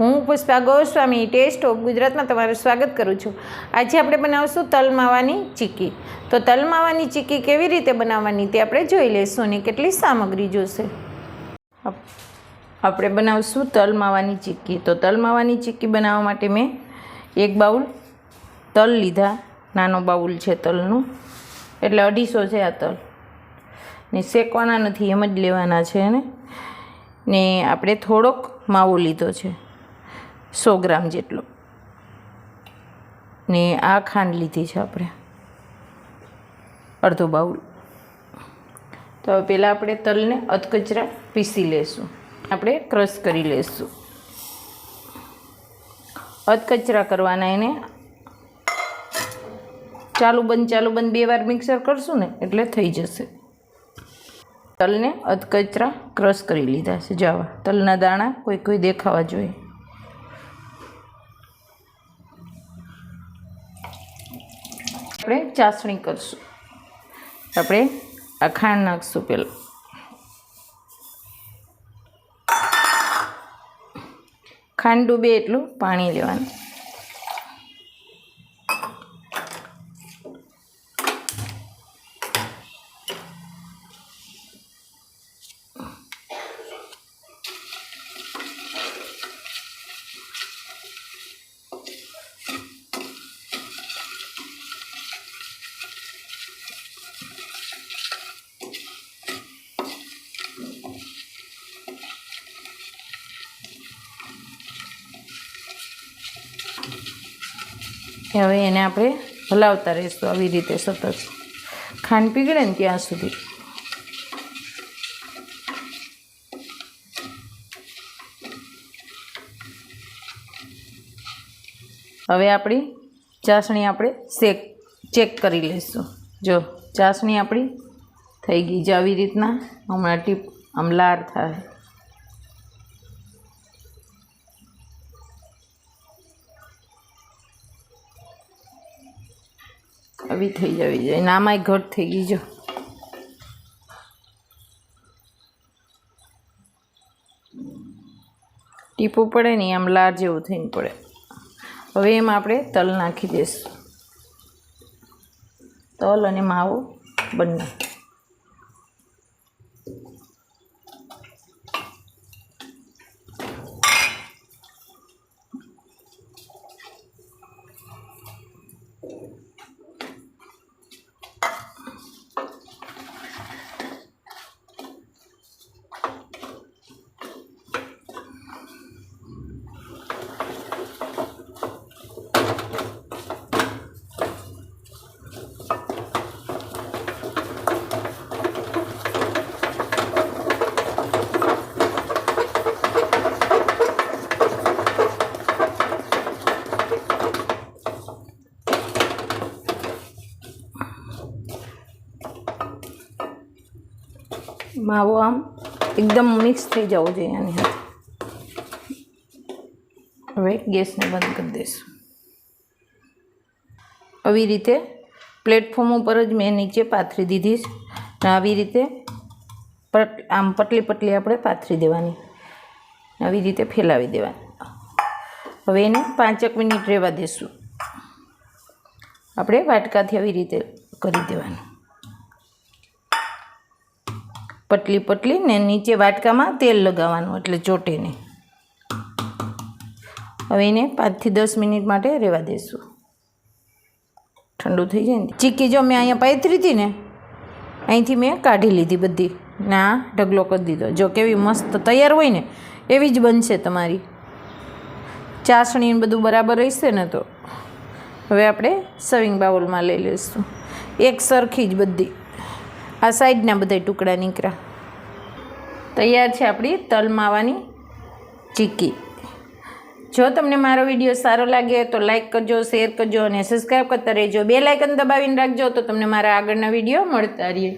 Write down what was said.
હું Pushpa Goswami test of ગુજરાતમાં તમારું સ્વાગત કરું છું. આજે આપણે બનાવશું તલ માવાની ચીક્કી તો તલ માવાની ચીક્કી કેવી રીતે બનાવવાની તે આપણે જોઈ લઈશું અને કેટલી સામગ્રી જોશે. આપણે બનાવશું તલ માવાની ચીક્કી તો તલ માવાની ચીક્કી બનાવવા માટે મેં એક બાઉલ તલ લીધા. નાનો બાઉલ છે તલનું. એટલે અઢીસો છે આ તલ. ને શેકવાના નથી, એમ જ લેવાના છે ને ને આપણે થોડોક માવો લીધો છે. સો ગ્રામ જેટલો. ને આ ખાંડ લીધી છે આપણે. અડધો બાઉલ. તો હવે પહેલાં આપણે તલને અધકચરા પીસી લેશું. આપણે ક્રશ કરી લેશું. અધકચરા કરવાના એને ચાલુ બંધ ચાલુ બંધ બે વાર મિક્સર કરશું ને એટલે થઈ જશે. તલને અધકચરા ક્રશ કરી લીધા છે. જાવા, તલના દાણા કોઈ કોઈ દેખાવા જોઈએ. આપણે ચાસણી કરશું. આપણે આ ખાંડ નાખશું પહેલાં. ખાંડ ડૂબે એટલું પાણી લેવાનું. હવે એને આપણે હલાવતા રહીશું આવી રીતે સતત. ખાંડ પીગળે ને ત્યાં સુધી. હવે આપણી ચાસણી આપણે શેક, ચેક કરી લઈશું. જો, ચાસણી આપણી થઈ ગઈ છે. આવી રીતના હમણાં ટીપ આમ લાર થાય. આવી થઈ જવી જોઈએ. નામાંય ઘટ થઈ ગઈ, જો. ટીપું પડે ને આમ લાર જેવું થઈને પડે. હવે એમાં આપણે તલ નાખી દઈશું. તલ અને માવો બંને. માવો આમ એકદમ મિક્સ થઈ જવો જોઈએ આની સાથે. હવે ગેસને બંધ કરી દઈશું. આવી રીતે પ્લેટફોર્મ ઉપર જ મેં નીચે પાથરી દીધી આવી રીતે પટ, આમ પટલી પટલી આપણે પાથરી દેવાની. આવી રીતે ફેલાવી દેવાની. હવે એને પાંચેક મિનિટ રહેવા દઈશું આપણે વાટકાથી આવી રીતે કરી દેવાનું. પટલી પટલી ને નીચે વાટકામાં તેલ લગાવવાનું એટલે ચોટે હવે એને પાંચથી દસ મિનિટ માટે રહેવા દઈશું ઠંડુ થઈ જાય ને. ચીકી જો મેં અહીંયા પાથરી હતી ને, અહીંથી મેં કાઢી લીધી બધી. ના ઢગલો કરી દીધો. જો કેવી મસ્ત તૈયાર હોય ને, એવી જ બનશે તમારી. ચાસણી બધું બરાબર રહેશે ને તો. હવે આપણે સવિંગ બાઉલમાં લઈ લઈશું એક સરખી જ બધી. આ સાઈડના બધા ટુકડા નીકળ્યા. તૈયાર છે આપણી તલ માવાની ચીક્કી જો તમને મારો વીડિયો સારો લાગે તો લાઈક કરજો, શેર કરજો અને સબસ્ક્રાઈબ કરતા રહેજો. બે લાઇકન દબાવીને રાખજો તો તમને મારા આગળના વીડિયો મળતા રહે.